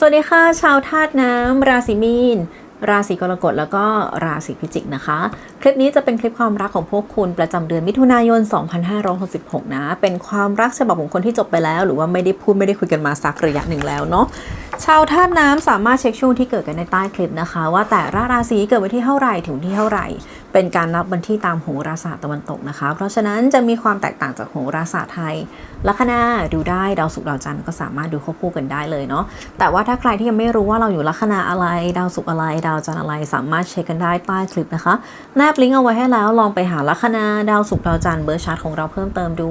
สวัสดีค่ะ ชาวธาตุน้ำราศีมีน ราศีกรกฎแล้วก็ราศีพิจิกนะคะ คลิปนี้จะเป็นคลิปความรักของพวกคุณประจำเดือนมิถุนายน 2566 นะ เป็นความรักฉบับของคนที่จบไปแล้ว หรือว่าไม่ได้พูดไม่ได้คุยกันมาสักระยะหนึ่งแล้วเนาะ ชาวธาตุน้ำสามารถเช็คช่วงที่เกิดกันในใต้คลิปนะคะ ว่าแต่ละราศีเกิดวันที่เท่าไหร่ถึงวันที่เท่าไหร่ เป็นการนับวันที่ตามโหราศาสตร์ตะวันตกนะคะ เพราะฉะนั้นจะมีความแตกต่างจากโหราศาสตร์ไทยลัคนาดูได้ดาวศุกร์ดาวจันทร์ก็สามารถดูควบคู่กันได้เลยเนาะแต่ว่าถ้าใครที่ยังไม่รู้ว่าเราอยู่ลัคนาอะไร ดาวศุกร์อะไร ดาวจันทร์อะไร สามารถเช็คกันได้ใต้คลิปนะคะแนบลิงก์เอาไว้ให้แล้วลองไปหาลัคนาดาวศุกร์ดาวจันทร์เบอร์ชาร์ตของเราเพิ่มเติมดู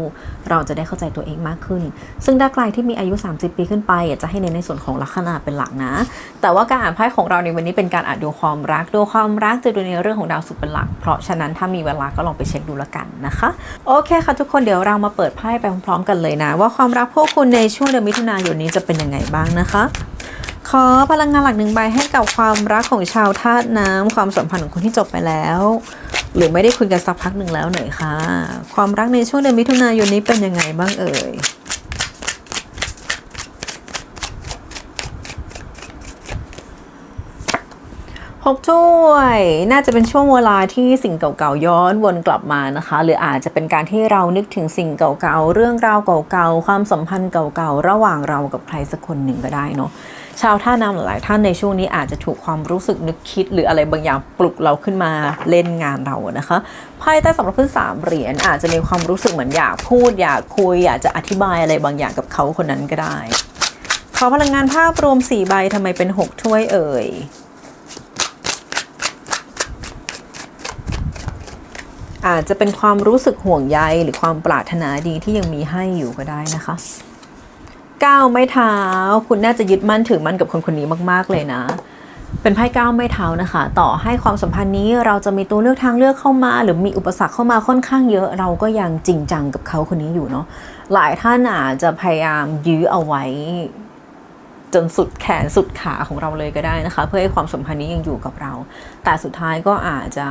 เราจะได้เข้าใจตัวเองมากขึ้น ซึ่งถ้าใครที่มีอายุ 30 ปีขึ้นไปอยากจะให้เน้นในส่วนของลัคขนาเป็นหลักนะ แต่ว่าการอ่านไพ่ของเราในวันนี้เป็นการอ่านดูความรัก ดูความรักจะดูในเรื่องของดาวศุกร์เป็นหลัก เพราะฉะนั้นถ้ามีเวลาก็ลองไปเช็คดูละกันนะคะ โอเคค่ะทุกคนเดี๋ยวเรามาเปิดไพ่ไปพร้อมๆ กันเลยนะ ว่าความรักพวกคุณในช่วงเดือนมิถุนายนนี้จะเป็นยังไงบ้างนะคะขอพลังงานหลักหนึ่งใบให้กับความรักของชาวธาตุน้ำความสัมพันธ์ของคนที่จบไปแล้ว หรือไม่ได้คุยกันสักพักหนึ่งแล้วหน่อยค่ะ ความรักในช่วงเดือนมิถุนายนนี้เป็นยังไงบ้างเอ่ย หกถ้วยน่าจะเป็นช่วงเวลาที่สิ่งเก่าๆย้อนวนกลับมานะคะ หรืออาจจะเป็นการที่เรานึกถึงสิ่งเก่าๆเรื่องราวเก่าๆความสัมพันธ์เก่าๆระหว่างเรากับใครสักคนหนึ่งก็ได้เนาะชาวท่าน้ำหลายท่านในช่วงนี้อาจจะถูกความรู้สึกนึกคิด หรืออะไรบางอย่างปลุกเราขึ้นมาเล่นงานเรานะคะไพ่ใต้สำรับพื้นสามเหรียญอาจจะมีความรู้สึกเหมือนอยากพูดอยากคุยอยากจะอธิบายอะไรบางอย่างกับเขาคนนั้นก็ได้ ขอพลังงานภาพรวมสี่ใบทำไมเป็นหกถ้วยเอ่ย อาจจะเป็นความรู้สึกห่วงใยหรือความปรารถนาดีที่ยังมีให้อยู่ก็ได้นะคะก้าวไม้เท้า คุณน่าจะยึดมั่นถือมั่นกับคนคนนี้มากๆเลยนะ เป็นไพ่ก้าวไม้เท้านะคะ ต่อให้ความสัมพันธ์นี้เราจะมีตัวเลือกทางเลือกเข้ามา หรือมีอุปสรรคเข้ามาค่อนข้างเยอะ เราก็ยังจริงจังกับเขาคนนี้อยู่เนาะหลายท่านอาจจะพยายามยื้อเอาไว้ จนสุดแขนสุดขาของเราเลยก็ได้นะคะ เพื่อให้ความสัมพันธ์นี้ยังอยู่กับเรา แต่สุดท้ายก็อาจจะ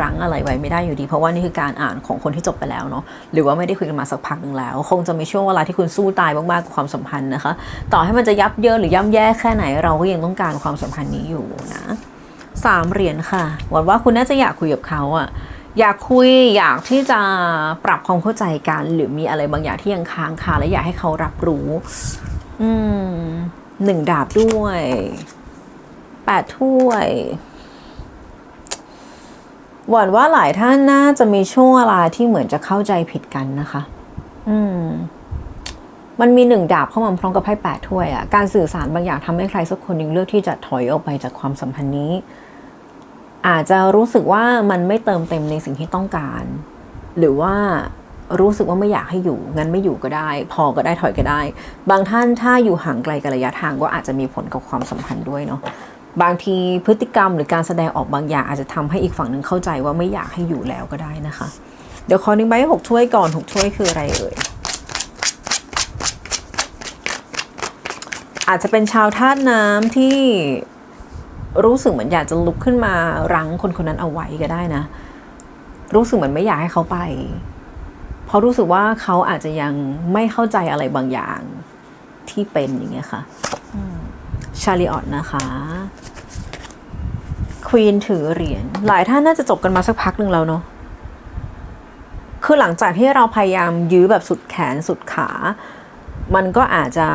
รั้งอะไรไว้ไม่ได้อยู่ดี เพราะว่านี่คือการอ่านของคนที่จบไปแล้วเนาะหรือว่าไม่ได้คุยกันมาสักพักหนึ่งแล้ว คงจะมีช่วงเวลาที่คุณสู้ตายมากๆกับความสัมพันธ์นะคะ ต่อให้มันจะยับเยินหรือย่ำแย่แค่ไหนเราก็ยังต้องการความสัมพันธ์นี้อยู่นะสามเหรียญค่ะหวังว่าคุณน่าจะอยากคุยกับเขาอะอยากคุยอยากที่จะปรับความเข้าใจกัน หรือมีอะไรบางอย่างที่ยังค้างคาและอยากให้เขารับรู้ อืม หนึ่งดาบด้วยแปดถ้วย หวั่นว่าหลายท่านน่าจะมีช่วงเวลาที่เหมือนจะเข้าใจผิดกันนะคะ อืม มันมีหนึ่งดาบเข้ามาพร้อมกับไพ่แปดถ้วยอะ่ะการสื่อสารบางอย่างทำให้ใครสักคนหนึ่งเลือกที่จะถอยออกไปจากความสัมพันธ์นี้ อาจจะรู้สึกว่ามันไม่เติมเต็มในสิ่งที่ต้องการ หรือว่า รู้สึกว่าไม่อยากให้อยู่งั้นไม่อยู่ก็ได้ พอก็ได้ถอยก็ได้ บางท่านถ้าอยู่ห่างไกลกันระยะทางก็อาจจะมีผลกับความสัมพันธ์ด้วยเนาะบางทีพฤติกรรมหรือการแสดงออกบางอย่างอาจจะทำให้อีกฝั่งหนึ่งเข้าใจว่าไม่อยากให้อยู่แล้วก็ได้นะคะ เดี๋ยวขอหนึ่งใบให้หกถ้วยก่อนหกถ้วยคืออะไรเอ่ยอาจจะเป็นชาวธาตุน้ำที่รู้สึกเหมือนอยากจะลุกขึ้นมารั้งคนคนนั้นเอาไว้ก็ได้นะ รู้สึกเหมือนไม่อยากให้เขาไป เพราะรู้สึกว่าเขาอาจจะยังไม่เข้าใจอะไรบางอย่างที่เป็นอย่างเงี้ยค่ะชาลีออตนะคะควีนถือเหรียญหลายท่านน่าจะจบกันมาสักพักหนึ่งแล้วเนาะคือหลังจากที่เราพยายามยื้อแบบสุดแขนสุดขา มันก็อาจจะ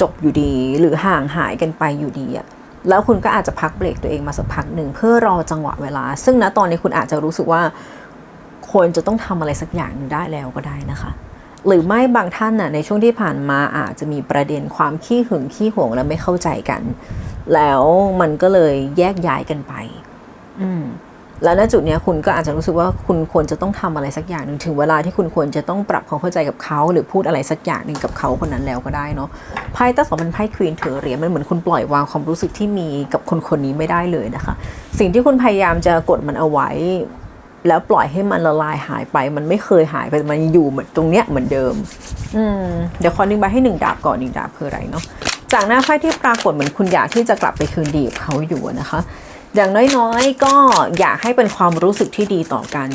จบอยู่ดีหรือห่างหายกันไปอยู่ดีอะแล้วคุณก็อาจจะพักเบรกตัวเองมาสักพักหนึ่งเพื่อรอจังหวะเวลา ซึ่งณตอนนี้คุณอาจจะรู้สึกว่า ควรจะต้องทำอะไรสักอย่างหนึ่งได้แล้วก็ได้นะคะ หรือไม่บางท่านน่ะในช่วงที่ผ่านมาอาจจะมีประเด็นความขี้หึงขี้หวงและไม่เข้าใจกัน แล้วมันก็เลยแยกย้ายกันไป อืมแล้วณจุดเนี้ยคุณก็อาจจะรู้สึกว่าคุณควรจะต้องทำอะไรสักอย่างหนึ่งถึงเวลาที่คุณควรจะต้องปรับความเข้าใจกับเขา หรือพูดอะไรสักอย่างหนึ่งกับเขาคนนั้นแล้วก็ได้เนาะไพ่ตั้งสองเป็นไพ่ควีนถือเหรียญมันเหมือนคุณปล่อยวางความรู้สึกที่มีกับคนคนนี้ไม่ได้เลยนะคะ สิ่งที่คุณพยายามจะกดมันเอาไว้ แล้วปล่อยให้มันละลายหายไป มันไม่เคยหายไป มันอยู่เหมือนตรงเนี้ยเหมือนเดิม อืม เดี๋ยวขอหนึ่งใบให้หนึ่งดาบก่อนหนึ่งดาบคืออะไรเนาะ จากหน้าไพ่ที่ปรากฏเหมือนคุณอยากที่จะกลับไปคืนดีกับเขาอยู่นะคะ อย่างน้อยๆ ก็อยากให้เป็นความรู้สึกที่ดีต่อกัน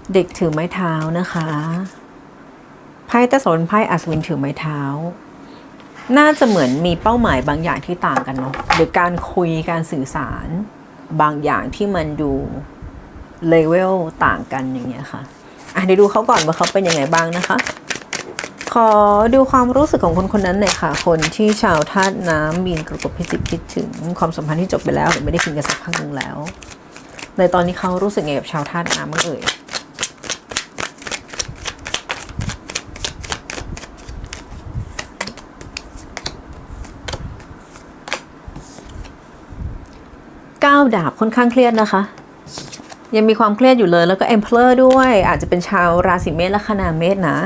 ชเด็กถือไม้เท้านะคะ ไพ่แต่สนไพ่อัศวินถือไม้เท้า น่าจะเหมือนมีเป้าหมายบางอย่างที่ต่างกันเนาะหรือการคุยการสื่อสาร บางอย่างที่มันดูเลเวลต่างกันอย่างเงี้ยค่ะอะเดี๋ยวดูเขาก่อนว่าเขาเป็นยังไงบ้างนะคะ ขอดูความรู้สึกของคนคนนั้นหน่อยค่ะ คนที่ชาวธาตุน้ำมีนกระกบพิจิตคิดถึงความสัมพันธ์ที่จบไปแล้วหรือไม่ได้คุยกันสักพักหนึงแล้ว ในตอนนี้เขารู้สึกไงกับชาวธาตุน้ำบ้างเอ่ย ก้าวดาบค่อนข้างเครียดนะคะ ยังมีความเครียดอยู่เลยแล้วก็ Emperor ด้วย อาจจะเป็นชาวราศีเมษและคนาเมษนะ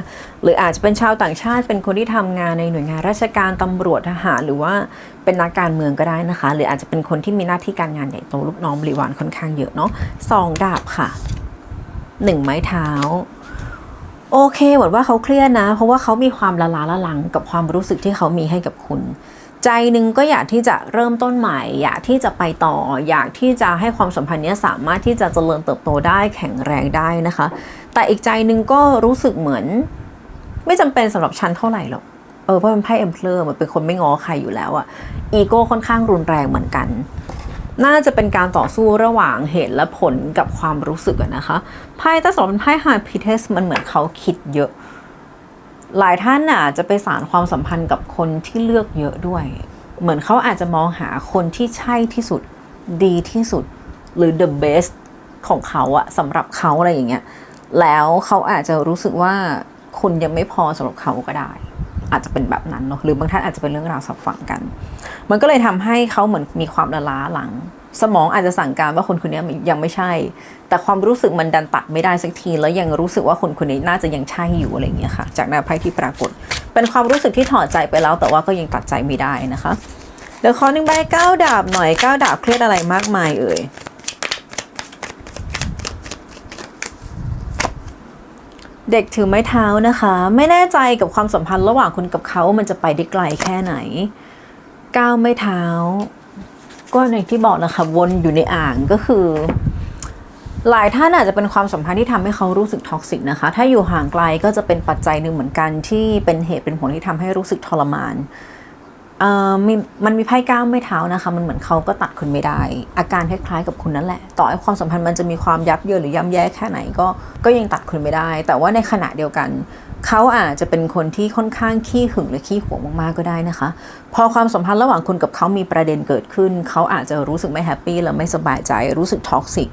หรืออาจจะเป็นชาวต่างชาติเป็นคนที่ทำงานในหน่วยงานราชการตำรวจทหารหรือว่าเป็นนักการเมืองก็ได้นะคะ หรืออาจจะเป็นคนที่มีหน้าที่การงานใหญ่โตลูกน้องบริวารค่อนข้างเยอะเนาะสองดาบค่ะหนึ่งไม้เท้าโอเคหมือนว่าเขาเครียดนะ เพราะว่าเขามีความละลาละลังกับความรู้สึกที่เขามีให้กับคุณ ใจหนึ่งก็อยากที่จะเริ่มต้นใหม่ อยากที่จะไปต่อ อยากที่จะให้ความสัมพันธ์นี้สามารถที่จะเจริญเติบโตได้แข็งแรงได้นะคะ แต่อีกใจหนึ่งก็รู้สึกเหมือน ไม่จำเป็นสำหรับฉันเท่าไหร่หรอกเออเพราะเป็นไพ่เอ็มเพลอร์มันเป็นคนไม่ง้อใครอยู่แล้วอะอีโก้ค่อนข้างรุนแรงเหมือนกัน น่าจะเป็นการต่อสู้ระหว่างเหตุและผลกับความรู้สึกนะคะไพ่ตาสองเป็นไพ่ฮาร์พิเทสมันเหมือนเขาคิดเยอะ หลายท่านน่ะจะไปสารความสัมพันธ์กับคนที่เลือกเยอะด้วย เหมือนเขาอาจจะมองหาคนที่ใช่ที่สุดดีที่สุด หรือ the best ของเขาอะสำหรับเขาอะไรอย่างเงี้ยแล้วเขาอาจจะรู้สึกว่าคุณยังไม่พอสำหรับเขาก็ได้ อาจจะเป็นแบบนั้นเนาะหรือบางท่านอาจจะเป็นเรื่องราวสับฝังกัน มันก็เลยทำให้เขาเหมือนมีความละล้าหลัง สมองอาจจะสั่งการว่าคนคนนี้ยังไม่ใช่ แต่ความรู้สึกมันดันตัดไม่ได้สักที แล้วยังรู้สึกว่าคนคนนี้น่าจะยังใช่อยู่อะไรอย่างเงี้ยค่ะ จากหน้าไพ่ที่ปรากฏ เป็นความรู้สึกที่ถอดใจไปแล้ว แต่ว่าก็ยังตัดใจไม่ได้นะคะเดี๋ยวขอหนึ่งใบเก้าดาบหน่อยเก้าดาบเครียดอะไรมากมายเอ่ยเด็กถือไม้เท้านะคะ ไม่แน่ใจกับความสัมพันธ์ระหว่างคุณกับเขามันจะไปได้ไกลแค่ไหนก้าวไม้เท้า ก็ในที่บอกนะคะวนอยู่ในอ่างก็คือ หลายท่านอาจจะเป็นความสัมพันธ์ที่ทำให้เขารู้สึกท็อกซิกนะคะ ถ้าอยู่ห่างไกลก็จะเป็นปัจจัยหนึ่งเหมือนกันที่เป็นเหตุเป็นผลที่ทำให้รู้สึกทรมาน เอ่อมีมันมีไพ่ก้าวไม่เท้านะคะ มันเหมือนเขาก็ตัดคุณไม่ได้ อาการคล้ายๆกับคุณนั่นแหละ ต่อให้ความสัมพันธ์มันจะมีความยับเยินหรือย่ำแย่แค่ไหนก็ก็ยังตัดคุณไม่ได้ แต่ว่าในขณะเดียวกันเขาอาจจะเป็นคนที่ค่อนข้างขี้หึงและขี้หวงมากๆก็ได้นะคะ พอความสัมพันธ์ระหว่างคุณกับเขามีประเด็นเกิดขึ้น เขาอาจจะรู้สึกไม่แฮปปี้และไม่สบายใจรู้สึกท็อกซิก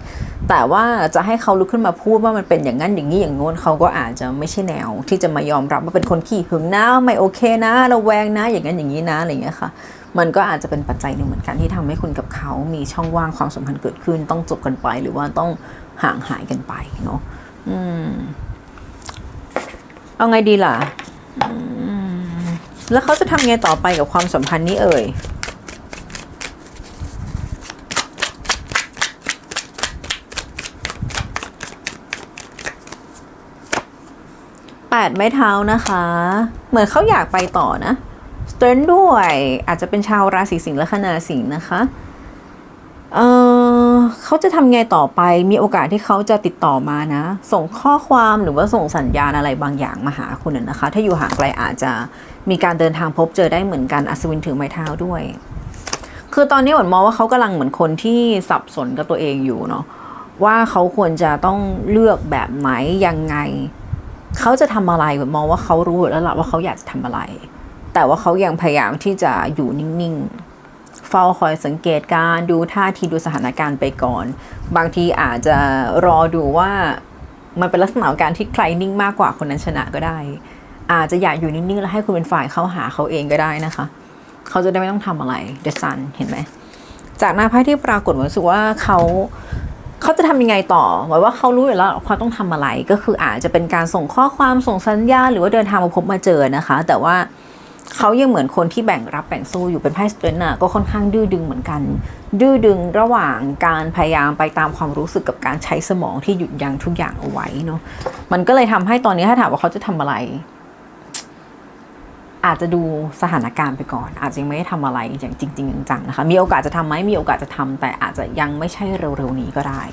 แต่ว่าจะให้เขาลุกขึ้นมาพูดว่ามันเป็นอย่างนั้นอย่างนี้อย่างโน้นเขาก็อาจจะไม่ใช่แนว ที่จะมายอมรับว่าเป็นคนขี้หึงนะไม่โอเคนะระแวงนะ อย่างนั้นอย่างนี้นะอะไรอย่างเงี้ยค่ะมันก็อาจจะเป็นปัจจัยหนึ่งเหมือนกันที่ทำให้คุณกับเขามีช่องว่างความสัมพันธ์เกิดขึ้น ต้องจบกันไป หรือว่าต้องห่างหายกันไปเนาะอืมเอาไงดีล่ะแล้วเขาจะทำไงต่อไปกับความสัมพันธ์นี้เอ่ยแปดไม้เท้านะคะ เหมือนเขาอยากไปต่อนะ เตรนด้วย อาจจะเป็นชาวราศีสิงห์และคณาสิงห์นะคะเออเขาจะทำไงต่อไปมีโอกาสที่เขาจะติดต่อมานะ ส่งข้อความหรือว่าส่งสัญญาณอะไรบางอย่างมาหาคุณนะนะคะ ถ้าอยู่ห่างไกลอาจจะมีการเดินทางพบเจอได้เหมือนกันอัศวินถือไม้เท้าด้วย คือตอนนี้หวนมองว่าเขากำลังเหมือนคนที่สับสนกับตัวเองอยู่เนาะว่าเขาควรจะต้องเลือกแบบไหนยังไง เขาจะทำอะไรหวนมองว่าเขารู้แล้วล่ะว่าเขาอยากจะทำอะไร แต่ว่าเขายังพยายามที่จะอยู่นิ่งๆ เฝ้าคอยสังเกตการดูท่าทีดูสถานการณ์ไปก่อน บางทีอาจจะรอดูว่ามันเป็นลักษณะการที่ใครนิ่งมากกว่าคนนั้นชนะก็ได้ อาจจะอยากอยู่นิ่งๆ แล้วให้คุณเป็นฝ่ายเข้าหาเขาเองก็ได้นะคะ เขาจะได้ไม่ต้องทำอะไรเดซันเห็นไหมจากหน้าไพ่ที่ปรากฏผมรู้สึกว่าเขาเขาจะทำยังไงต่อหมายว่าเขารู้อยู่แล้วเขาต้องทำอะไรก็คืออาจจะเป็นการส่งข้อความส่งสัญญา หรือว่าเดินทางมาพบมาเจอนะคะ แต่ว่า เขายังเหมือนคนที่แบ่งรับแบ่งสู้อยู่เป็นไพ่สเตรนน่ะก็ค่อนข้างดื้อดึงเหมือนกัน ดื้อดึงระหว่างการพยายามไปตามความรู้สึกกับการใช้สมองที่หยุดยั้งทุกอย่างเอาไว้เนาะมันก็เลยทำให้ตอนนี้ถ้าถามว่าเขาจะทำอะไร อาจจะดูสถานการณ์ไปก่อน อาจจะยังไม่ได้ทำอะไรอย่างจริง ๆ จังๆนะคะมีโอกาสจะทำไหมมีโอกาสจะทำแต่อาจจะยังไม่ใช่เร็วๆนี้ก็ได้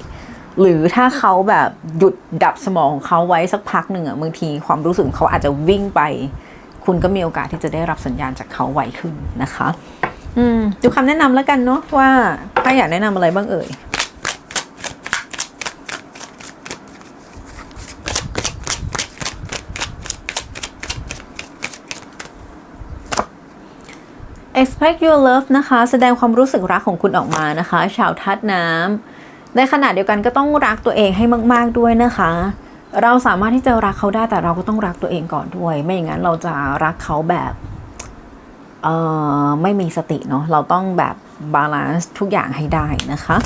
หรือถ้าเขาแบบหยุดดับสมองของเขาไว้สักพักหนึ่งอะบางทีความรู้สึกเขาอาจจะวิ่งไป คุณก็มีโอกาสที่จะได้รับสัญญาณจากเขาไวขึ้นนะคะอืมดูคำแนะนำแล้วกันเนาะว่าถ้าอยากแนะนำอะไรบ้างเอ่ย expect your love นะคะ แสดงความรู้สึกรักของคุณออกมานะคะ ชาวทัดน้ำในขณะเดียวกันก็ต้องรักตัวเองให้มาก ๆ ด้วยนะคะ เราสามารถที่จะรักเขาได้แต่เราก็ต้องรักตัวเองก่อนด้วย ไม่อย่างนั้นเราจะรักเขาแบบเอ่อไม่มีสติเนาะเราต้องแบบบาลานซ์ทุกอย่างให้ได้นะคะ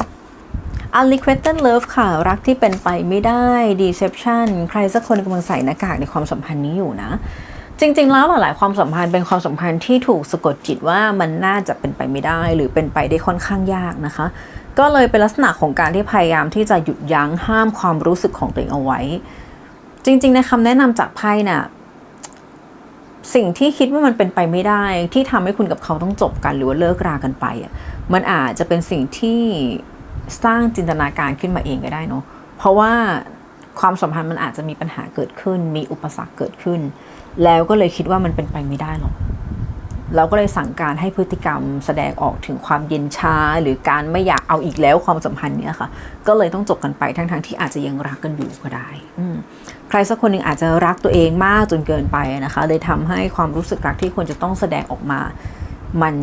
unrequited love ค่ะ รักที่เป็นไปไม่ได้ deception ใครสักคนกำลังใส่หน้ากากในความสัมพันธ์นี้อยู่นะ จริง ๆ แล้วหลายความสัมพันธ์เป็นความสัมพันธ์ที่ถูกสะกดจิตว่ามันน่าจะเป็นไปไม่ได้ หรือเป็นไปได้ค่อนข้างยากนะคะ ก็เลยเป็นลักษณะของการที่พยายามที่จะหยุดยั้งห้ามความรู้สึกของตัวเองเอาไว้ จริง ๆ ในคำแนะนำจากไพ่น่ะสิ่งที่คิดว่ามันเป็นไปไม่ได้ ที่ทำให้คุณกับเขาต้องจบกันหรือว่าเลิกรากันไปอะมันอาจจะเป็นสิ่งที่สร้างจินตนาการขึ้นมาเองก็ได้เนาะเพราะว่า ความสัมพันธ์มันอาจจะมีปัญหาเกิดขึ้น มีอุปสรรคเกิดขึ้น แล้วก็เลยคิดว่ามันเป็นไปไม่ได้หรอกเราก็เลยสั่งการให้พฤติกรรมแสดงออกถึงความเย็นชาหรือการไม่อยากเอาอีกแล้วความสัมพันธ์เนี้ยค่ะ ก็เลยต้องจบกันไปทั้งๆทที่อาจจะยังรักกันอยู่ก็ได้อืใครสักคนหนึ่งอาจจะรักตัวเองมากจนเกินไปนะคะเลยทำให้ความรู้สึกรักที่ควรจะต้องแสดงออกมา มัน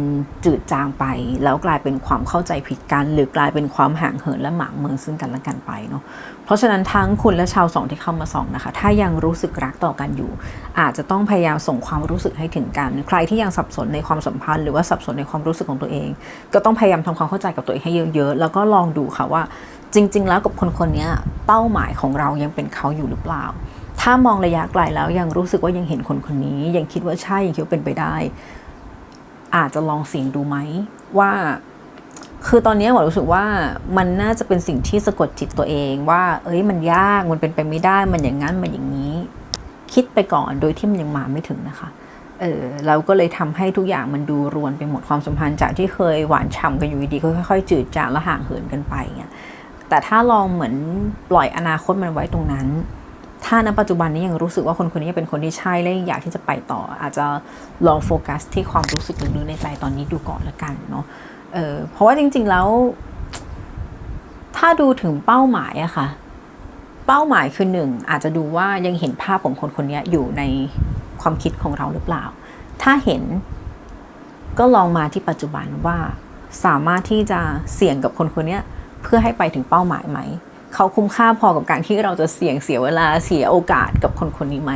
จืดจางไป แล้วกลายเป็นความเข้าใจผิดกัน หรือกลายเป็นความห่างเหินและหมางเมินซึ่งกันและกันไปเนาะเพราะฉะนั้นทั้งคุณและชาวสองที่เข้ามาส่องนะคะ ถ้ายังรู้สึกรักต่อกันอยู่ อาจจะต้องพยายามส่งความรู้สึกให้ถึงกัน ใครที่ยังสับสนในความสัมพันธ์ หรือว่าสับสนในความรู้สึกของตัวเอง ก็ต้องพยายามทำความเข้าใจกับตัวเองให้เยอะๆแล้วก็ลองดูค่ะว่า จริง ๆ แล้วกับคนคนนี้เป้าหมายของเรายังเป็นเขาอยู่หรือเปล่าถ้ามองระยะไกลแล้วยังรู้สึกว่ายังเห็นคนคนนี้ ยังคิดว่าใช่ยังคิดว่าเป็นไปได้ อาจจะลองเสี่ยงดูไหมว่า คือตอนนี้หมอรู้สึกว่ามันน่าจะเป็นสิ่งที่สะกดจิตตัวเองว่า เอ้ยมันยากมันเป็นไปไม่ได้มันอย่างนั้นมันอย่างนี้ คิดไปก่อนโดยที่มันยังมาไม่ถึงนะคะเออเราก็เลยทำให้ทุกอย่างมันดูรวนไปหมดความสัมพันธ์จากที่เคยหวานฉ่ำกันอยู่ดีๆก็ค่อยๆ จืดจางและห่างเหินกันไปเงี้ยแต่ถ้าลองเหมือนปล่อยอนาคตมันไว้ตรงนั้น ถ้าณปัจจุบันนี้ยังรู้สึกว่าคนคนนี้เป็นคนที่ใช่และอยากที่จะไปต่อ อาจจะลองโฟกัสที่ความรู้สึกลึกๆในใจตอนนี้ดูก่อนละกันเนาะเออเพราะว่าจริง ๆแล้ว ถ้าดูถึงเป้าหมายอะค่ะ เป้าหมายคือหนึ่งอาจจะดูว่ายังเห็นภาพของคนคนนี้อยู่ในความคิดของเราหรือเปล่า ถ้าเห็นก็ลองมาที่ปัจจุบันว่าสามารถที่จะเสี่ยงกับคนคนนี้เพื่อให้ไปถึงเป้าหมายไหม เขาคุ้มค่าพอกับการที่เราจะเสี่ยงเสียเวลาเสียโอกาสกับคนคนนี้ไหม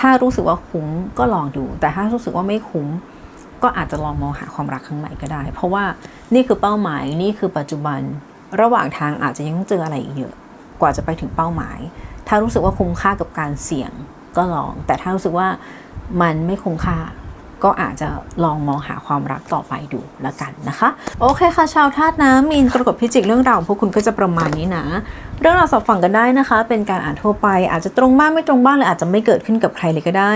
ถ้ารู้สึกว่าคุ้มก็ลองดู แต่ถ้ารู้สึกว่าไม่คุ้ม ก็อาจจะลองมองหาความรักครั้งใหม่ก็ได้ เพราะว่านี่คือเป้าหมายนี่คือปัจจุบัน ระหว่างทางอาจจะยังต้องเจออะไรอีกเยอะ กว่าจะไปถึงเป้าหมาย ถ้ารู้สึกว่าคุ้มค่ากับการเสี่ยงก็ลอง แต่ถ้ารู้สึกว่ามันไม่คุ้มค่า ก็อาจจะลองมองหาความรักต่อไปดูแล้วกันนะคะ โอเคค่ะ ชาวธาตุน้ำมีนกรกฎพิจิกเรื่องราวของพวกคุณก็จะประมาณนี้นะ เรื่องราวสอบฟังกันได้นะคะ เป็นการอ่านทั่วไป อาจจะตรงบ้างไม่ตรงบ้างหรืออาจจะไม่เกิดขึ้นกับใครเลยก็ได้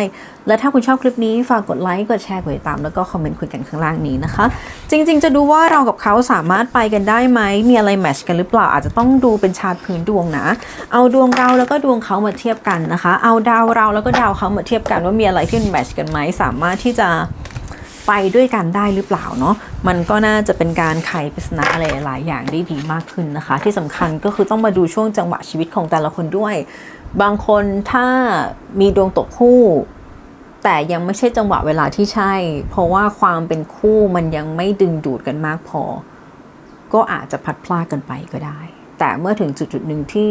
และถ้าคุณชอบคลิปนี้ฝากกดไลค์กดแชร์กดติดตามแล้วก็คอมเมนต์คุยกันข้างล่างนี้นะคะ จริง ๆ จะดูว่าเรากับเขาสามารถไปกันได้ไหมมีอะไรแมทชกันหรือเปล่าอาจจะต้องดูเป็นชาร์ตพื้นดวงนะเอาดวงเราแล้วก็ดวงเขามาเทียบกันนะคะ เอาดาวเราแล้วก็ดาวเขามาเทียบกันว่ามีอะไรที่มันแมทชกันไหมสามารถที่จะไปด้วยกันได้หรือเปล่าเนาะมันก็น่าจะเป็นการไขปริศนาอะไรหลายอย่างได้ดีมากขึ้นนะคะ ที่สำคัญก็คือต้องมาดูช่วงจังหวะชีวิตของแต่ละคนด้วย บางคนถ้ามีดวงตกคู่ แต่ยังไม่ใช่จังหวะเวลาที่ใช่ เพราะว่าความเป็นคู่มันยังไม่ดึงดูดกันมากพอ ก็อาจจะพัดพลาดกันไปก็ได้ แต่เมื่อถึงจุดจุดหนึ่งที่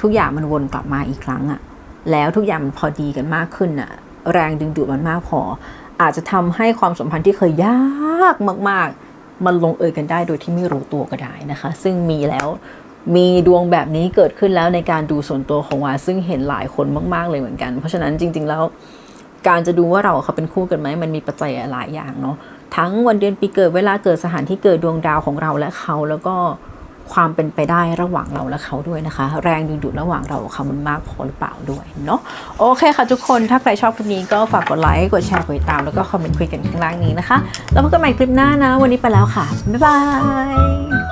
ทุกอย่างมันวนกลับมาอีกครั้งอะแล้วทุกอย่างมันพอดีกันมากขึ้นอะแรงดึงดูดมันมากพอ อาจจะทำให้ความสัมพันธ์ที่เคยยากมาก ๆ มันลงเอยกันได้โดยที่ไม่รู้ตัวก็ได้นะคะ ซึ่งมีแล้วมีดวงแบบนี้เกิดขึ้นแล้วในการดูส่วนตัวของวาซึ่งเห็นหลายคนมาก ๆ เลยเหมือนกัน เพราะฉะนั้นจริง ๆ แล้วการจะดูว่าเราเขาเป็นคู่กันไหมมันมีปัจจัยหลายอย่างเนาะทั้งวันเดือนปีเกิดเวลาเกิดสถานที่เกิดดวงดาวของเราและเขาแล้วก็ ความเป็นไปได้ระหว่างเราและเขาด้วยนะคะ แรงดึงดูดระหว่างเราเขามันมากพอหรือเปล่าด้วยเนาะโอเคค่ะทุกคนถ้าใครชอบคลิปนี้ก็ฝากกดไลค์กดแชร์กดติดตามแล้วก็คอมเมนต์คุยกันข้างล่างนี้นะคะ แล้วพบกันใหม่คลิปหน้านะ วันนี้ไปแล้วค่ะ บ๊ายบาย